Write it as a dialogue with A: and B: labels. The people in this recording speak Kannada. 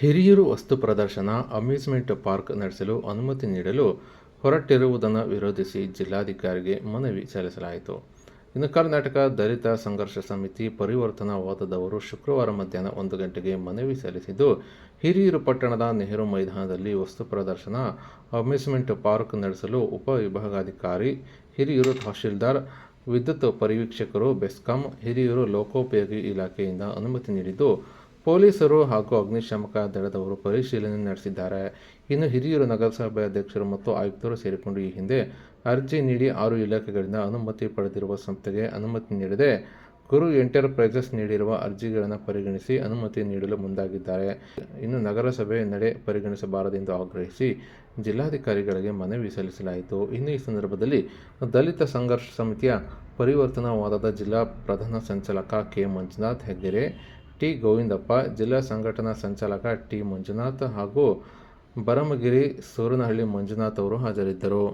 A: ಹಿರಿಯೂರು ವಸ್ತು ಪ್ರದರ್ಶನ, ಅಮ್ಯೂಸ್ಮೆಂಟ್ ಪಾರ್ಕ್ ನಡೆಸಲು ಅನುಮತಿ ನೀಡಲು ಹೊರಟಿರುವುದನ್ನು ವಿರೋಧಿಸಿ ಜಿಲ್ಲಾಧಿಕಾರಿಗೆ ಮನವಿ ಸಲ್ಲಿಸಲಾಯಿತು. ಇನ್ನು ಕರ್ನಾಟಕ ದಲಿತ ಸಂಘರ್ಷ ಸಮಿತಿ ಪರಿವರ್ತನಾ ವಾದದವರು ಶುಕ್ರವಾರ ಮಧ್ಯಾಹ್ನ ಒಂದು ಗಂಟೆಗೆ ಮನವಿ ಸಲ್ಲಿಸಿದ್ದು, ಹಿರಿಯೂರು ಪಟ್ಟಣದ ನೆಹರು ಮೈದಾನದಲ್ಲಿ ವಸ್ತು ಪ್ರದರ್ಶನ, ಅಮ್ಯೂಸ್ಮೆಂಟ್ ಪಾರ್ಕ್ ನಡೆಸಲು ಉಪವಿಭಾಗಾಧಿಕಾರಿ ಹಿರಿಯೂರು ತಹಶೀಲ್ದಾರ್, ವಿದ್ಯುತ್ ಪರಿವೀಕ್ಷಕರು, ಬೆಸ್ಕಾಂ ಹಿರಿಯೂರು ಲೋಕೋಪಯೋಗಿ ಇಲಾಖೆಯಿಂದ ಅನುಮತಿ ನೀಡಿದ್ದು ಪೊಲೀಸರು ಹಾಗೂ ಅಗ್ನಿಶಾಮಕ ದಳದವರು ಪರಿಶೀಲನೆ ನಡೆಸಿದ್ದಾರೆ. ಇನ್ನು ಹಿರಿಯೂರು ನಗರಸಭೆ ಅಧ್ಯಕ್ಷರು ಮತ್ತು ಆಯುಕ್ತರು ಸೇರಿಕೊಂಡು ಈ ಹಿಂದೆ ಅರ್ಜಿ ನೀಡಿ ಆರು ಇಲಾಖೆಗಳಿಂದ ಅನುಮತಿ ಪಡೆದಿರುವ ಸಂಸ್ಥೆಗೆ ಅನುಮತಿ ನೀಡದೆ ಗುರು ಎಂಟರ್ಪ್ರೈಸಸ್ ನೀಡಿರುವ ಅರ್ಜಿಗಳನ್ನು ಪರಿಗಣಿಸಿ ಅನುಮತಿ ನೀಡಲು ಮುಂದಾಗಿದ್ದಾರೆ. ಇನ್ನು ನಗರಸಭೆ ನಡೆ ಪರಿಗಣಿಸಬಾರದೆಂದು ಆಗ್ರಹಿಸಿ ಜಿಲ್ಲಾಧಿಕಾರಿಗಳಿಗೆ ಮನವಿ ಸಲ್ಲಿಸಲಾಯಿತು. ಇನ್ನು ಈ ಸಂದರ್ಭದಲ್ಲಿ ದಲಿತ ಸಂಘರ್ಷ ಸಮಿತಿಯ ಪರಿವರ್ತನಾವಾದದ ಜಿಲ್ಲಾ ಪ್ರಧಾನ ಸಂಚಾಲಕ ಕೆ. ಮಂಜುನಾಥ್ ಹೆಗ್ಗೆರೆ ಟಿ ಗೋವಿಂದಪ್ಪ ಜಿಲ್ಲಾ ಸಂಘಟನಾ ಸಂಚಾಲಕ ಟಿ ಮಂಜುನಾಥ್ ಹಾಗೂ ಬರಮಗಿರಿ ಸೂರನಹಳ್ಳಿ ಮಂಜುನಾಥ್ ಅವರು ಹಾಜರಿದ್ದರು.